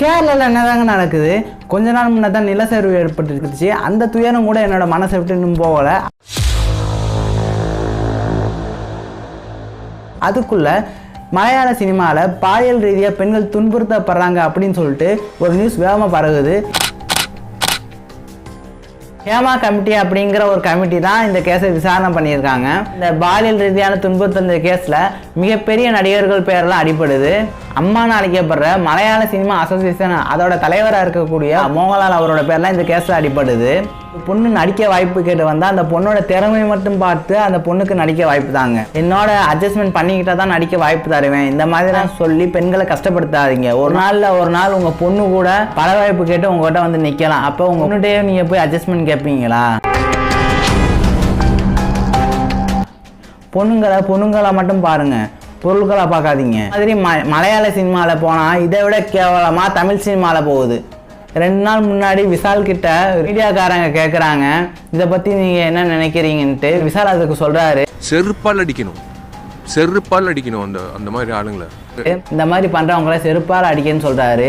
கேரளாவில் என்னதாங்க நடக்குது? கொஞ்ச நாள் முன்னே தான் நிலச்சரிவு ஏற்பட்டுருக்குச்சு அந்த துயரம் கூட என்னோட மனசை விட்டு இன்னும் போகலை. அதுக்குள்ளே மலையாள சினிமாவில் பாலியல் ரீதியாக பெண்கள் துன்புறுத்தப்படுறாங்க அப்படின்னு சொல்லிட்டு ஒரு நியூஸ் வேகமாக பரவுது. ஹேமா கமிட்டி அப்படிங்கிற ஒரு கமிட்டி தான் இந்த கேஸை விசாரணை பண்ணியிருக்காங்க. இந்த பாலியல் ரீதியான துன்புறுத்தல் இந்த கேஸில் மிகப்பெரிய நடிகர்கள் பேரெல்லாம் அடிபடுது. அம்மான்னு அழைக்கப்படுற மலையாள சினிமா அசோசியேஷன் அதோட தலைவராக இருக்கக்கூடிய மோகன்லால் அவரோட பேர்லாம் இந்த கேஸில் அடிபடுது. பொண்ணு நடிக்க வாய்ப்பு கேட்டு வந்தால் அந்த பொண்ணோட திறமை மட்டும் பார்த்து அந்த பொண்ணுக்கு நடிக்க வாய்ப்பு தாங்க. என்னோட அட்ஜஸ்ட்மெண்ட் பண்ணிக்கிட்டா தான் நடிக்க வாய்ப்பு தருவேன். இந்த மாதிரிலாம் சொல்லி பெண்களை கஷ்டப்படுத்தாதீங்க. ஒரு நாளில் ஒரு நாள் உங்கள் பொண்ணு கூட பல வாய்ப்பு கேட்டு உங்ககிட்ட வந்து நிற்கலாம் அப்போ உங்கள் பொண்ணுகிட்டே நீங்கள் போய் அட்ஜஸ்ட்மெண்ட் கேட்பீங்களா பொண்ணுங்களை பொண்ணுங்களை மட்டும் பாருங்கள் பொருட்களை பார்க்காதீங்க. மாதிரி ம மலையாள சினிமாவில் போனால் இதை விட கேவலமாக தமிழ் சினிமாவில் போகுது. ரெண்டு நாள் முன்னாடி விஷால் கிட்ட மீடியாக்காரங்க கேட்குறாங்க இதை பற்றி நீங்கள் என்ன நினைக்கிறீங்கன்ட்டு விஷால் அதுக்கு சொல்கிறாரு செருப்பால் அடிக்கணும். செருப்பால் அடிக்கணும் அந்த அந்த மாதிரி ஆளுங்களை. இந்த மாதிரி பண்ணுறவங்கள செருப்பால் அடிக்கன்னு சொல்கிறாரு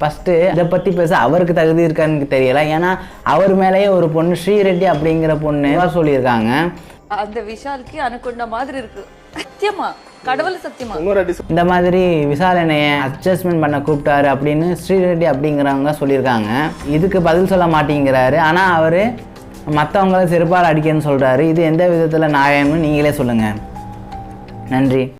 ஃபஸ்ட்டு இதை பற்றி பேச அவருக்கு தகுதி இருக்கான்னு தெரியல. ஏன்னா அவர் மேலேயே ஒரு பொண்ணு ஸ்ரீரெட்டி அப்படிங்கிற பொண்ணு சொல்லியிருக்காங்க. அந்த விஷாலுக்கு அனுக்கொண்ட மாதிரி இருக்கு. சத்தியமா. கடவுள் சத்தியமா? இந்த மாதிரி விசாரணையை அட்ஜஸ்ட்மெண்ட் பண்ண கூப்பிட்டாரு அப்படின்னு ஸ்ரீரெட்டி அப்படிங்கிறவங்க சொல்லியிருக்காங்க. இதுக்கு பதில் சொல்ல மாட்டேங்கிறாரு. ஆனால் அவர் மற்றவங்கள செருப்பால் அடிக்கன்னு சொல்கிறாரு இது எந்த விதத்தில் நியாயம்னு நீங்களே சொல்லுங்கள் நன்றி.